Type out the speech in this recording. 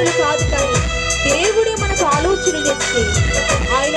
ఆలోచనలు కాదు కానీ దేవుడే మనకు ఆలోచనలు ఇచ్చి ఆయన